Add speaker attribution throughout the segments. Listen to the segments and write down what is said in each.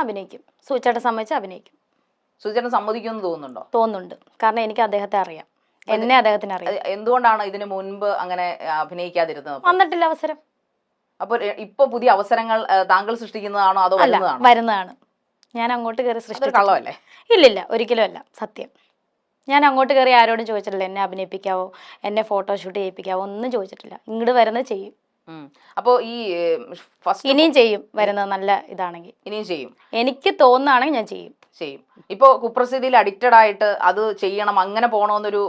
Speaker 1: അഭിനയിക്കും. സൂചേട്ട സമ്മതിച്ച് അഭിനയിക്കും.
Speaker 2: സുചേട്ടൻ സമ്മതിക്കുമെന്ന് തോന്നുന്നുണ്ടോ?
Speaker 1: തോന്നുന്നുണ്ട്. കാരണം എനിക്ക് അദ്ദേഹത്തെ അറിയാം. എന്നെ അദ്ദേഹത്തിന് അറിയാം.
Speaker 2: എന്തുകൊണ്ടാണ് ഇതിന് മുൻപ് അങ്ങനെ അഭിനയിക്കാതിരുന്നത്?
Speaker 1: വന്നിട്ടില്ല അവസരം.
Speaker 2: അപ്പൊ രെ- ഇപ്പൊ പുതിയ അവസരങ്ങൾ താങ്കൾ സൃഷ്ടിക്കുന്നതാണോ അതോ വരുന്നതാണോ?
Speaker 1: വരുന്നതാണ്. ഞാൻ അങ്ങോട്ട് കയറി
Speaker 2: സൃഷ്ടിക്കള്ളല്ലേ
Speaker 1: ഇല്ലില്ല ഒരിക്കലും അല്ല. സത്യം. ഞാൻ അങ്ങോട്ട് കയറി ആരോടും ചോദിച്ചിട്ടില്ല എന്നെ അഭിനയിപ്പിക്കാവോ? എന്നെ ഫോട്ടോഷൂട്ട് ചെയ്യിപ്പിക്കാവോ? ഒന്നും ചോദിച്ചിട്ടില്ല. ഇങ്ങോട്ട് വരുന്നത് ചെയ്യും.
Speaker 2: അപ്പൊ ഈ ഫസ്റ്റ്
Speaker 1: ഇനിയും ചെയ്യും വരുന്നത് നല്ല ഇതാണെങ്കിൽ.
Speaker 2: ഇനിയും ചെയ്യും.
Speaker 1: എനിക്ക് തോന്നുകയാണെങ്കിൽ ഞാൻ ചെയ്യും.
Speaker 2: ചെയ്യും. ഇപ്പോ കുപ്രസിദ്ധിയിൽ അഡിക്റ്റഡ് ആയിട്ട് അത് ചെയ്യണം അങ്ങനെ പോണോന്നൊരു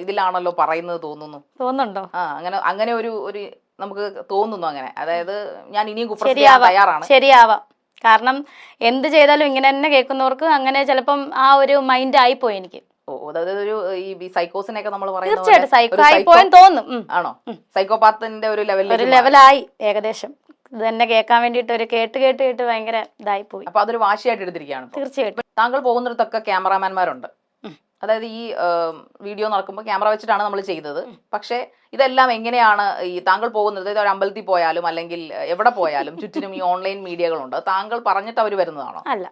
Speaker 2: ഇതിലാണല്ലോ പറയുന്നത് തോന്നുന്നു.
Speaker 1: തോന്നുന്നുണ്ടോ?
Speaker 2: ആ അങ്ങനെ അങ്ങനെ ഒരു ഒരു നമുക്ക് തോന്നുന്നു അങ്ങനെ. അതായത് ഞാൻ ഇനിയും കുപ്രസിദ്ധി തയ്യാറാണ്.
Speaker 1: ശരിയാവാം. കാരണം എന്ത് ചെയ്താലും ഇങ്ങനെ തന്നെ കേൾക്കുന്നവർക്ക് അങ്ങനെ ചിലപ്പം ആ ഒരു മൈൻഡ് ആയിപ്പോയി എനിക്ക്.
Speaker 2: അതായത് ഒരു ഈ സൈക്കോസിനെയൊക്കെ നമ്മൾ പറയുന്നത്
Speaker 1: തീർച്ചയായിട്ടും തോന്നും.
Speaker 2: ആണോ? സൈക്കോപാത്തിന്റെ ഒരു
Speaker 1: ഒരു ലെവലായി ഏകദേശം. ഇത് തന്നെ കേൾക്കാൻ വേണ്ടിയിട്ട് ഒരു കേട്ട് കേട്ട് കേട്ട് ഭയങ്കര ഇതായി പോയി.
Speaker 2: അപ്പൊ അതൊരു വാശിയായിട്ട് എടുത്തിരിക്കുകയാണ് ഇപ്പൊ.
Speaker 1: തീർച്ചയായിട്ടും.
Speaker 2: താങ്കൾ പോകുന്നിടത്തൊക്കെ ക്യാമറാമാൻമാരുണ്ട്. അതായത് ഈ വീഡിയോ നടക്കുമ്പോൾ ക്യാമറ വെച്ചിട്ടാണ് നമ്മൾ ചെയ്തത്. പക്ഷേ ഇതെല്ലാം എങ്ങനെയാണ് ഈ താങ്കൾ പോകുന്നത്? ഒരു അമ്പലത്തിൽ പോയാലും അല്ലെങ്കിൽ എവിടെ പോയാലും ചുറ്റിനും ഈ ഓൺലൈൻ മീഡിയകളുണ്ട് താങ്കൾ പറഞ്ഞിട്ട് അവർ വരുന്നതാണോ?
Speaker 1: അല്ല.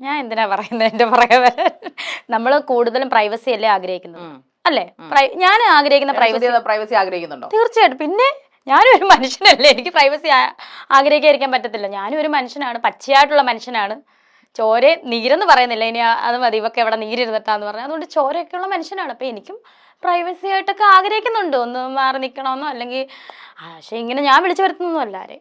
Speaker 1: ഞാൻ എന്തിനാ പറയുന്നത് എന്റെ പറയാൻ നമ്മൾ കൂടുതലും പ്രൈവസി അല്ലേ ആഗ്രഹിക്കുന്നത്. അല്ലേ? ഞാൻ ആഗ്രഹിക്കുന്ന പ്രൈവസി
Speaker 2: പ്രൈവസി ആഗ്രഹിക്കുന്നുണ്ടോ?
Speaker 1: തീർച്ചയായിട്ടും. പിന്നെ ഞാനും ഒരു മനുഷ്യനല്ലേ. എനിക്ക് പ്രൈവസി ആഗ്രഹിക്കാതിരിക്കാൻ പറ്റത്തില്ല. ഞാനും ഒരു മനുഷ്യനാണ്. പച്ചയായിട്ടുള്ള മനുഷ്യനാണ്. ചോര നീരെന്ന് പറയുന്നില്ല. ഇനി അത് മതി. ഇവക്കെ എവിടെ നീരിരുന്നിട്ടാന്ന് പറഞ്ഞാൽ അതുകൊണ്ട് ചോരയൊക്കെയുള്ള മനുഷ്യനാണ്. അപ്പൊ എനിക്കും പ്രൈവസി ആയിട്ടൊക്കെ ആഗ്രഹിക്കുന്നുണ്ട്. ഒന്ന് മാറി നിൽക്കണമെന്നോ അല്ലെങ്കിൽ പക്ഷെ ഇങ്ങനെ ഞാൻ വിളിച്ചു വരുത്തുന്നൊന്നുമല്ല ആരെ.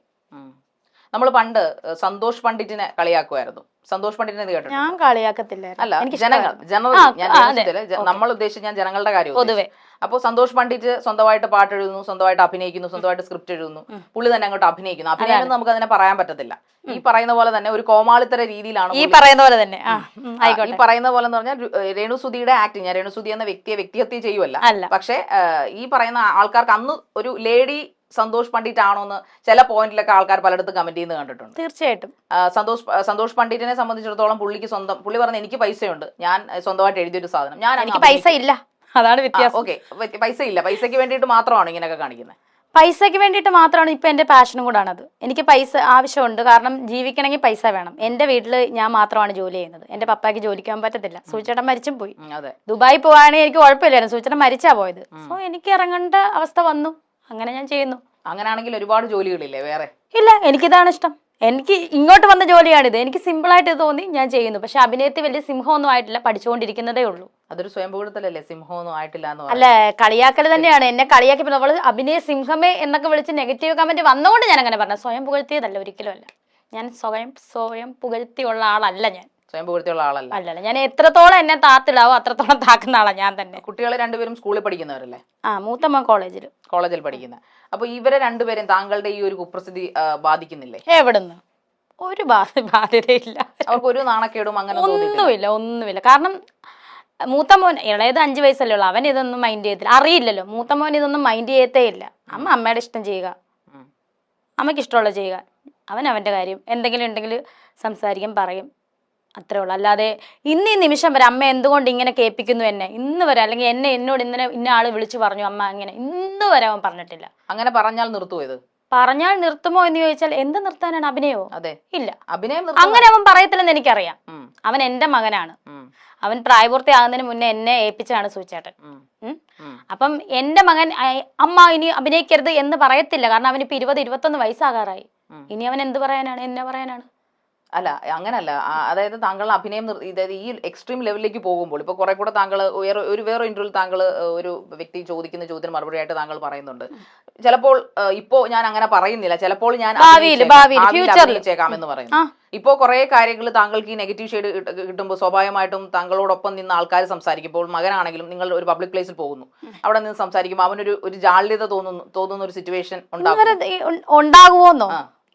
Speaker 2: നമ്മൾ പണ്ട് സന്തോഷ് പണ്ഡിറ്റിനെ കളിയാക്കുമായിരുന്നു സന്തോഷ് പണ്ഡിറ്റിനെ കേട്ടോ
Speaker 1: ഞാൻ കളിയാക്കത്തില്ല
Speaker 2: അല്ല ജനങ്ങൾ. ജനറൽ നമ്മൾ ഉദ്ദേശിച്ച് ഞാൻ ജനങ്ങളുടെ കാര്യം
Speaker 1: പൊതുവെ.
Speaker 2: അപ്പോൾ സന്തോഷ് പണ്ഡിറ്റ് സ്വന്തമായിട്ട് പാട്ട് എഴുതുന്നു സ്വന്തമായിട്ട് അഭിനയിക്കുന്നു സ്വന്തമായിട്ട് സ്ക്രിപ്റ്റ് എഴുതുന്നു. പുള്ളി തന്നെ അങ്ങോട്ട് അഭിനയിക്കുന്നു. അഭിനയം നമുക്ക് അതിനെ പറയാൻ പറ്റത്തില്ല. ഈ പറയുന്ന പോലെ തന്നെ ഒരു കോമാളിത്തര രീതിയിലാണ്
Speaker 1: ഈ പറയുന്ന പോലെ തന്നെ.
Speaker 2: ഈ പറയുന്ന പോലെ എന്ന് പറഞ്ഞാൽ രേണുസുതിയുടെ ആക്ടിങ്. ഞാൻ രേണുസുതി എന്ന വ്യക്തിയെ വ്യക്തിഹത്യ ചെയ്യുമല്ല പക്ഷേ ഈ പറയുന്ന ആൾക്കാർക്ക് അന്ന് ഒരു ലേഡി സന്തോഷ് പണ്ഡിറ്റ് ആണോ എന്ന് ചില പോയിന്റിലൊക്കെ ആൾക്കാർ പലയിടത്തും കമന്റ് ചെയ്യുന്നത് കണ്ടിട്ടുണ്ട്.
Speaker 1: തീർച്ചയായിട്ടും.
Speaker 2: സന്തോഷ് സന്തോഷ് പണ്ഡിറ്റിനെ സംബന്ധിച്ചിടത്തോളം പുള്ളിക്ക് സ്വന്തം പുള്ളി പറഞ്ഞ എനിക്ക് പൈസയുണ്ട്. ഞാൻ സ്വന്തമായിട്ട് എഴുതിയൊരു സാധനം. ഞാൻ
Speaker 1: എനിക്ക് പൈസ ഇല്ല. അതാണ് വ്യത്യാസം.
Speaker 2: ഓക്കെ. പൈസ ഇല്ല. പൈസയ്ക്ക് വേണ്ടിയിട്ട് മാത്രമാണ് ഇങ്ങനെയൊക്കെ കാണിക്കുന്നത്
Speaker 1: പൈസയ്ക്ക് വേണ്ടിയിട്ട് മാത്രമാണ് ഇപ്പൊ എന്റെ പാഷനും കൂടാണത്. എനിക്ക് പൈസ ആവശ്യമുണ്ട്. കാരണം ജീവിക്കണമെങ്കിൽ പൈസ വേണം. എന്റെ വീട്ടിൽ ഞാൻ മാത്രമാണ് ജോലി ചെയ്യുന്നത്. എന്റെ പപ്പായ്ക്ക് ജോലിക്ക് പോകാൻ പറ്റത്തില്ല. സൂചേട്ടൻ മരിച്ചും പോയി. ദുബായി പോവാണെങ്കിൽ എനിക്ക് കുഴപ്പമില്ലായിരുന്നു. സൂചേട്ടൻ മരിച്ചാ പോയത്. സോ എനിക്ക് ഇറങ്ങേണ്ട അവസ്ഥ വന്നു. അങ്ങനെ ഞാൻ ചെയ്യുന്നു.
Speaker 2: അങ്ങനെയാണെങ്കിൽ ഒരുപാട് ജോലികളില്ലേ വേറെ?
Speaker 1: ഇല്ല എനിക്കിതാണ് ഇഷ്ടം. എനിക്ക് ഇങ്ങോട്ട് വന്ന ജോലിയാണിത് എനിക്ക് സിമ്പിൾ ആയിട്ട് തോന്നി ഞാൻ ചെയ്യുന്നു. പക്ഷെ അഭിനയത്തിൽ വലിയ സിംഹമൊന്നും ആയിട്ടില്ല പഠിച്ചുകൊണ്ടിരിക്കുന്നതേ ഉള്ളൂ.
Speaker 2: അതൊരു സ്വയംഭൂതത്തിലല്ലേ സിംഹമൊന്നും ആയിട്ടില്ല എന്ന്
Speaker 1: അല്ല കളിയാക്കൽ തന്നെയാണ്. എന്നെ കളിയാക്കി നമ്മൾ അഭിനയ സിംഹമേ എന്നൊക്കെ വിളിച്ച് നെഗറ്റീവ് കമന്റ് വന്നുകൊണ്ട് ഞാൻ അങ്ങനെ പറഞ്ഞു സ്വയം പുകഴ്ത്തിയതല്ല ഒരിക്കലും അല്ല. ഞാൻ സ്വയം സ്വയം പുകഴ്ത്തിയുള്ള ആളല്ല ഞാൻ.
Speaker 2: സ്വയംഭൂതത്തിലുള്ള ആളല്ല.
Speaker 1: അല്ലല്ല ഞാൻ എത്രത്തോളം എന്നെ താത്തിടാവോ അത്രത്തോളം താക്കുന്ന ആളാ ഞാൻ തന്നെ.
Speaker 2: കുട്ടികളെ രണ്ടുപേരും സ്കൂളിൽ പഠിക്കുന്നവരല്ലേ?
Speaker 1: ആ മൂത്തമ്മ കോളേജിൽ
Speaker 2: കോളേജിൽ പഠിക്കുന്ന. അപ്പൊ ഇവരെ രണ്ടുപേരും താങ്കളുടെ ഈ ഒരു കുപ്രസിദ്ധി ബാധിക്കുന്നില്ലേ?
Speaker 1: എവിടുന്ന്? ഒരു ബാധ ബാധ്യതയില്ല.
Speaker 2: അവർക്ക് ഒരു നാണക്കേടും അങ്ങനെ
Speaker 1: ഒന്നുമില്ല ഒന്നുമില്ല. കാരണം മൂത്ത മോൻ ഇളയത് അഞ്ചു വയസ്സല്ലേ ഉള്ളൂ. അവൻ ഇതൊന്നും മൈൻഡ് ചെയ്യത്തില്ല. അറിയില്ലല്ലോ മൂത്ത മോൻ ഇതൊന്നും മൈൻഡ് ചെയ്യത്തേ ഇല്ല. അമ്മ അമ്മയുടെ ഇഷ്ടം ചെയ്യുക. അമ്മയ്ക്ക് ഇഷ്ടമുള്ള ചെയ്യുക. അവൻ അവന്റെ കാര്യം. എന്തെങ്കിലും ഉണ്ടെങ്കിൽ സംസാരിക്കും പറയും. അത്രേ ഉള്ളൂ. അല്ലാതെ ഇന്ന് ഈ നിമിഷം വരെ അമ്മ എന്തുകൊണ്ട് ഇങ്ങനെ കേൾപ്പിക്കുന്നു എന്നെ? ഇന്ന് വരെ അല്ലെങ്കിൽ എന്നെ എന്നോട് ഇന്നലെ ഇന്ന ആൾ വിളിച്ചു പറഞ്ഞു അമ്മ അങ്ങനെ ഇന്ന് വരെ അവൻ പറഞ്ഞിട്ടില്ല.
Speaker 2: അങ്ങനെ പറഞ്ഞാൽ നിർത്തുമോ ഇത്?
Speaker 1: പറഞ്ഞാൽ നിർത്തുമോ എന്ന് ചോദിച്ചാൽ എന്ത് നിർത്താനാണ് അഭിനയോ?
Speaker 2: അതെ.
Speaker 1: ഇല്ല.
Speaker 2: അഭിനയം
Speaker 1: അങ്ങനെ അവൻ പറയത്തില്ലെന്ന് എനിക്കറിയാം. അവൻ എന്റെ മകനാണ്. അവൻ പ്രായപൂർത്തി പ്രായപൂർത്തിയാകുന്നതിന് മുന്നേ എന്നെ ഏൽപ്പിച്ചാണ് സൂചേട്ടൻ. അപ്പം എന്റെ മകൻ അമ്മ ഇനി അഭിനയിക്കരുത് എന്ന് പറയത്തില്ല. കാരണം അവനിപ്പോ ഇരുപത് ഇരുപത്തൊന്ന് വയസ്സാകാറായി. ഇനി അവൻ എന്ത് പറയാനാണ് എന്നെ പറയാനാണ്?
Speaker 2: അല്ല അങ്ങനല്ല. അതായത് താങ്കൾ അഭിനയം അതായത് ഈ എക്സ്ട്രീം ലെവലിലേക്ക് പോകുമ്പോൾ ഇപ്പൊ കുറെ കൂടെ താങ്കൾ വേറെ ഒരു വേറെ ഇന്റർവ്യൂവിൽ താങ്കൾ ഒരു വ്യക്തി ചോദിക്കുന്ന ചോദ്യത്തിന് മറുപടി ആയിട്ട് താങ്കൾ പറയുന്നുണ്ട്. ചിലപ്പോൾ ഇപ്പോ ഞാൻ അങ്ങനെ പറയുന്നില്ല. ചിലപ്പോൾ ഞാൻ എന്ന് പറയുന്നു.
Speaker 1: ഇപ്പോൾ
Speaker 2: ഇപ്പോ കുറെ കാര്യങ്ങൾ താങ്കൾക്ക് ഈ നെഗറ്റീവ് ഷെയ്ഡ് കിട്ടുമ്പോൾ സ്വാഭാവികമായിട്ടും താങ്കളോടൊപ്പം നിന്ന് ആൾക്കാർ സംസാരിക്കുമ്പോൾ മകനാണെങ്കിലും നിങ്ങൾ ഒരു പബ്ലിക് പ്ലേസിൽ പോകുന്നു. അവിടെ നിന്ന് സംസാരിക്കുമ്പോൾ അവനൊരു ഒരു ജാള്യത തോന്നുന്നു തോന്നുന്ന ഒരു സിറ്റുവേഷൻ
Speaker 1: ഇന്ന്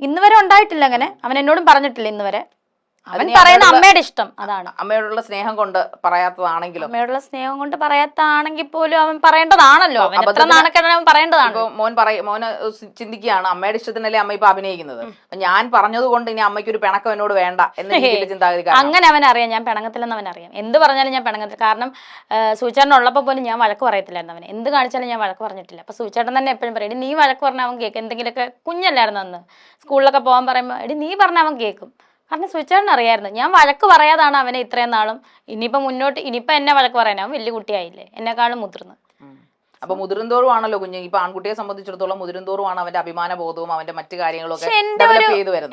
Speaker 1: ഇന്ന് വരെ ഉണ്ടായിട്ടില്ല അങ്ങനെ. അവൻ എന്നോടും പറഞ്ഞിട്ടില്ല ഇന്ന് വരെ അവൻ പറയുന്ന അമ്മയുടെ ഇഷ്ടം അതാണ്.
Speaker 2: അമ്മയോടുള്ള സ്നേഹം കൊണ്ട് പറയാത്തതാണെങ്കിലും?
Speaker 1: അമ്മയോടുള്ള സ്നേഹം കൊണ്ട് പറയാത്താണെങ്കിൽ പോലും അവൻ പറയേണ്ടതാണല്ലോ. എത്ര നാണക്കേടാണ് അവൻ പറയേണ്ടതാണ്.
Speaker 2: മോൻ പറയും മോന് ചിന്തിക്കുകയാണ് അമ്മയുടെ ഇഷ്ടത്തിനല്ലേ അമ്മ ഇപ്പൊ അഭിനയിക്കുന്നത്? ഞാൻ പറഞ്ഞത് കൊണ്ട് ഇനി അമ്മയ്ക്ക് ഒരു പിണക്കം എന്നോട് വേണ്ട എന്ന ചിന്താഗതി
Speaker 1: അങ്ങനെ അവൻ അറിയാം. ഞാൻ പിണങ്ങത്തില്ലെന്ന് അവൻ അറിയാം. എന്ത് പറഞ്ഞാലും ഞാൻ പിണങ്ങത്തില്ല കാരണം സൂചേട്ടൻ ഉള്ളപ്പോൾ പോലും ഞാൻ വഴക്ക് പറയത്തില്ലായിരുന്നു അവൻ എന്ത് കാണിച്ചാലും ഞാൻ വഴക്ക് പറഞ്ഞിട്ടില്ല. അപ്പൊ സൂചേട്ടൻ തന്നെ എപ്പോഴും പറയും നീ വഴക്ക് പറഞ്ഞാൽ അവൻ കേൾക്കും. എന്തെങ്കിലുമൊക്കെ കുഞ്ഞല്ലായിരുന്നു അന്ന്? സ്കൂളിലൊക്കെ പോകാൻ പറയുമ്പോൾ എടി നീ പറഞ്ഞാൽ അവൻ കേൾക്കും. കാരണം സുചേട്ടൻ അറിയായിരുന്നു. ഞാൻ വഴക്ക് പറയാതാണ് അവനെ ഇത്രയും നാളും. ഇനിയിപ്പോ മുന്നോട്ട് ഇനിയിപ്പോ എന്നെ വഴക്ക് പറയാൻ അവൻ വലിയ കുട്ടിയായില്ലേ? എന്നെക്കാളും മുതിർന്ന്.
Speaker 2: അപ്പൊ മുതിരുന്തോറും ആണല്ലോ കുഞ്ഞ്. ഇപ്പൊ ആൺകുട്ടിയെ സംബന്ധിച്ചിടത്തോളം മുതിരുന്തോറും ആണ് അവന്റെ അഭിമാന ബോധവും അവന്റെ മറ്റു
Speaker 1: കാര്യങ്ങളൊക്കെ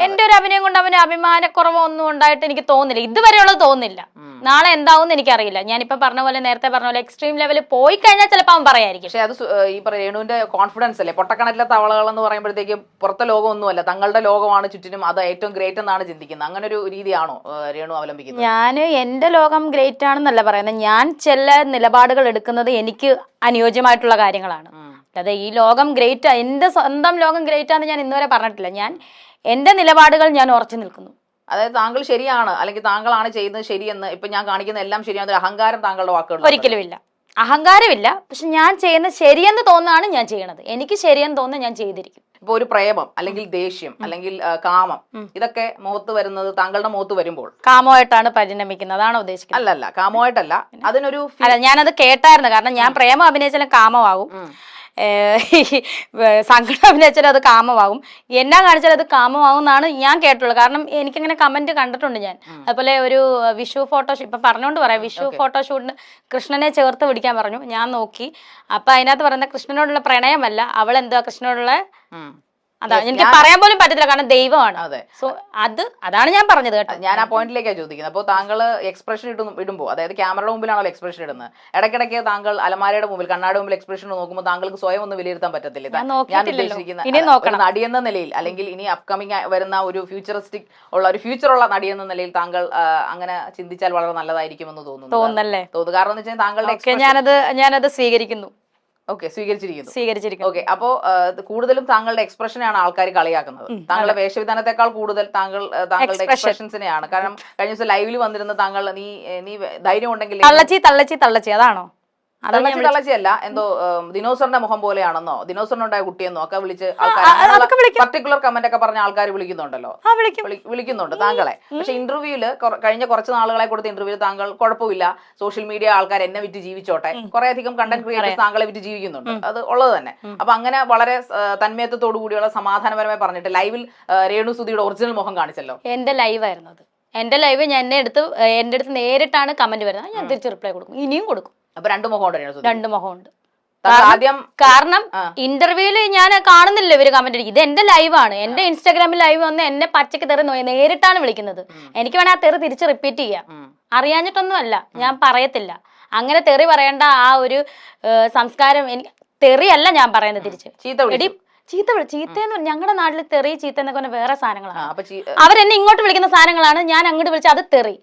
Speaker 1: എന്റെ ഒരു അഭിനയം കൊണ്ട് അവന് അഭിമാനക്കുറവോ ഒന്നും ഉണ്ടായിട്ട് എനിക്ക് തോന്നില്ല ഇതുവരെയുള്ളത് തോന്നില്ല. നാളെ എന്താവും എനിക്കറിയില്ല. ഞാനിപ്പോ പറഞ്ഞ പോലെ നേരത്തെ പറഞ്ഞ പോലെ എക്സ്ട്രീം ലെവലിൽ പോയി കഴിഞ്ഞാൽ ചിലപ്പോൾ അവൻ പറയായിരിക്കും.
Speaker 2: പക്ഷെ അത് ഈ രേണുവിന്റെ കോൺഫിഡൻസ് അല്ലേ? പൊട്ടക്കണറ്റിലെ തവളകൾ എന്ന് പറയുമ്പോഴത്തേക്കും പുറത്തെ ലോകമൊന്നുമല്ല തങ്ങളുടെ ലോകമാണ് ചുറ്റിനും അത് ഏറ്റവും ഗ്രേറ്റ് എന്നാണ് ചിന്തിക്കുന്നത്. അങ്ങനെ ഒരു രീതിയാണോ രേണു അവലംബിക്കുന്നത്?
Speaker 1: ഞാൻ എന്റെ ലോകം ഗ്രേറ്റ് ആണെന്നല്ല പറയുന്നത്. ഞാൻ ചില നിലപാടുകൾ എടുക്കുന്നത് എനിക്ക് അനുയോജ്യമായിട്ടുള്ള കാര്യങ്ങളാണ്.
Speaker 2: അതെ
Speaker 1: അല്ലാതെ ഈ ലോകം ഗ്രേറ്റ് എന്റെ സ്വന്തം ലോകം ഗ്രേറ്റ് ആണെന്ന് ഞാൻ ഇന്നുവരെ പറഞ്ഞിട്ടില്ല. ഞാൻ എന്റെ നിലപാടുകൾ ഞാൻ ഉറച്ചു നിൽക്കുന്നു.
Speaker 2: അതായത് താങ്കൾ ശരിയാണ് അല്ലെങ്കിൽ താങ്കളാണ് ചെയ്യുന്നത് ശരിയെന്ന് ഇപ്പൊ ഞാൻ കാണിക്കുന്ന എല്ലാം ശരിയാണ് അഹങ്കാരം താങ്കളുടെ വാക്കുകൾ
Speaker 1: ഒരിക്കലും ഇല്ല അഹങ്കാരമില്ല പക്ഷെ ഞാൻ ചെയ്യുന്നത് ശരിയെന്ന് തോന്നാണ് ഞാൻ ചെയ്യണത്. എനിക്ക് ശരിയെന്ന് തോന്നുന്നത് ഞാൻ ചെയ്തിരിക്കും.
Speaker 2: ഇപ്പൊ ഒരു പ്രേമം അല്ലെങ്കിൽ ദേഷ്യം അല്ലെങ്കിൽ കാമം ഇതൊക്കെ മുഖത്ത് വരുന്നത് താങ്കളുടെ മുഖത്ത് വരുമ്പോൾ.
Speaker 1: കാമമായിട്ടാണ് പരിണമിക്കുന്നത് അതാണ് ഉദ്ദേശിക്കുന്നത്.
Speaker 2: അല്ലല്ല കാമമായിട്ടല്ല അതിനൊരു
Speaker 1: അല്ല ഞാനത് കേട്ടായിരുന്നു കാരണം ഞാൻ പ്രേമം അഭിനയിച്ചാലും കാമമാകും. സങ്കടം അഭിനയിച്ചാലും അത് കാമമാകും. എന്നാ കാണിച്ചാൽ അത് കാമമാകും എന്നാണ് ഞാൻ കേട്ടുള്ളത് കാരണം എനിക്കിങ്ങനെ കമന്റ് കണ്ടിട്ടുണ്ട് ഞാൻ. അതുപോലെ ഒരു വിഷു ഫോട്ടോ ഇപ്പൊ പറഞ്ഞുകൊണ്ട് പറയാം. വിഷു ഫോട്ടോഷൂട്ടിന് കൃഷ്ണനെ ചേർത്ത് പിടിക്കാൻ പറഞ്ഞു. ഞാൻ നോക്കി. അപ്പൊ അതിനകത്ത് പറയുന്ന കൃഷ്ണനോടുള്ള പ്രണയമല്ല. അവൾ എന്തോ കൃഷ്ണനോടുള്ള. അതാ എനിക്ക് പറയാൻ പോലും പറ്റത്തില്ല കാരണം ദൈവമാണ്.
Speaker 2: അതെ.
Speaker 1: സോ അത് അതാണ് ഞാൻ പറഞ്ഞത് കേട്ടോ.
Speaker 2: ഞാൻ ആ പോയിന്റിലേക്കാണ് ചോദിക്കുന്നത്. അപ്പോൾ താങ്കൾ എക്സ്പ്രഷൻ ഇടുന്നു ഇടുമ്പോൾ അതായത് ക്യാമറയുടെ മുമ്പിലാണല്ലോ എക്സ്പ്രഷൻ ഇടുന്നത്? ഇടയ്ക്കിടയ്ക്ക് താങ്കൾ അലമാരയുടെ മുമ്പിൽ കണ്ണാടി മുമ്പിൽ എക്സ്പ്രഷൻ നോക്കുമ്പോൾ താങ്കൾക്ക് സ്വയം ഒന്ന് വിലയിരുത്താൻ പറ്റത്തില്ല.
Speaker 1: ഞാൻ.
Speaker 2: ഉദ്ദേശിക്കുന്ന നടി എന്ന നിലയിൽ അല്ലെങ്കിൽ ഇനി അപ്കമിങ് വരുന്ന ഒരു ഫ്യൂച്ചറിസ്റ്റിക് ഉള്ള ഒരു ഫ്യൂച്ചർ ഉള്ള നടി എന്ന നിലയിൽ താങ്കൾ അങ്ങനെ ചിന്തിച്ചാൽ വളരെ നല്ലതായിരിക്കും എന്ന് തോന്നുന്നു.
Speaker 1: തോന്നുന്നല്ലേ?
Speaker 2: തോന്നുന്നു. കാരണം എന്ന് വെച്ചാൽ താങ്കളുടെ
Speaker 1: ഞാനത് ഞാനത് സ്വീകരിക്കുന്നു.
Speaker 2: ഓക്കെ സ്വീകരിച്ചിരിക്കുന്നു.
Speaker 1: സ്വീകരിച്ചിരിക്കുന്നു.
Speaker 2: ഓക്കെ അപ്പോ കൂടുതലും താങ്കളുടെ എക്സ്പ്രഷനെയാണ് ആൾക്കാർ കളിയാക്കുന്നത്. താങ്കളുടെ വേഷവിധാനത്തെക്കാൾ കൂടുതൽ താങ്കൾ താങ്കളുടെ. എക്സ്പ്രഷൻസിനെയാണ് കാരണം കഴിഞ്ഞ ദിവസം ലൈവിൽ വന്നിരുന്ന താങ്കൾ നീ നീ ധൈര്യം ഉണ്ടെങ്കിൽ
Speaker 1: തള്ളച്ചി തള്ളച്ചി തള്ളച്ചി അതാണോ?
Speaker 2: തള്ളച്ചിയല്ല എന്തോ ദിനോസറിന്റെ മുഖം പോലെയാണെന്നോ ദിനോസറിനുണ്ടായ കുട്ടിയെന്നോ ഒക്കെ വിളിച്ച് പർട്ടിക്കുലർ കമന്റ് ഒക്കെ പറഞ്ഞ ആൾക്കാർ വിളിക്കുന്നുണ്ടല്ലോ. വിളിക്കുന്നുണ്ട് താങ്കളെ. പക്ഷെ ഇന്റർവ്യൂൽ കഴിഞ്ഞ കുറച്ച് നാളുകളെ കൊടുത്ത ഇന്റർവ്യൂൽ താങ്കൾ കുഴപ്പമില്ല. സോഷ്യൽ മീഡിയ ആൾക്കാർ എന്നെ വിറ്റ് ജീവിച്ചോട്ടെ. കുറെ അധികം കണ്ടന്റ് ക്രിയേറ്റേഴ്സ് താങ്കളെ വിറ്റ് ജീവിക്കുന്നുണ്ട്. അത് ഉള്ളത് തന്നെ. അപ്പൊ അങ്ങനെ വളരെ തന്മയത്വത്തോടു കൂടിയുള്ള സമാധാനപരമായി പറഞ്ഞിട്ട് ലൈവിൽ രേണു സുധിയുടെ ഒറിജിനൽ മുഖം കാണിച്ചല്ലോ.
Speaker 1: എന്റെ ലൈവായിരുന്നു അത്. എന്റെ ലൈവ് ഞാൻ എന്നെ എടുത്ത് എന്റെ അടുത്ത് നേരിട്ടാണ് കമന്റ് വരുന്നത്. ഞാൻ തിരിച്ച് റിപ്ലൈ കൊടുക്കും. ഇനിയും കൊടുക്കും.
Speaker 2: അപ്പൊ രണ്ട് മുഖമുണ്ട്
Speaker 1: രണ്ട് മുഖമുണ്ട്.
Speaker 2: ആദ്യം
Speaker 1: കാരണം. ഇന്റർവ്യൂൽ ഞാൻ കാണുന്നില്ല ഇവർ കമന്റ് അടിക്കും. ഇത് എന്റെ ലൈവാണ് എന്റെ ഇൻസ്റ്റാഗ്രാമിൽ ലൈവ് വന്ന് എന്നെ പച്ചക്ക് തെറി നേരിട്ടാണ് വിളിക്കുന്നത്. എനിക്ക് വേണേ ആ തെറി തിരിച്ച് റിപ്പീറ്റ് ചെയ്യാം.
Speaker 2: അറിയാഞ്ഞിട്ടൊന്നുമല്ല.
Speaker 1: അറിയാഞ്ഞിട്ടൊന്നും അല്ല ഞാൻ പറയത്തില്ല. അങ്ങനെ തെറി പറയേണ്ട ആ ഒരു സംസ്കാരം എനിക്ക് തെറിയല്ല ഞാൻ പറയുന്നത് തിരിച്ച്.
Speaker 2: ചീത്ത.
Speaker 1: എടി ചീത്ത എന്ന് ഞങ്ങളുടെ നാട്ടിൽ തെറി ചീത്ത എന്നൊക്കെ പറഞ്ഞ വേറെ സാധനങ്ങളാണ്. അവരെന്നെ ഇങ്ങോട്ട് വിളിക്കുന്ന സാധനങ്ങളാണ് ഞാൻ അങ്ങോട്ട് വിളിച്ച അത് തെറി.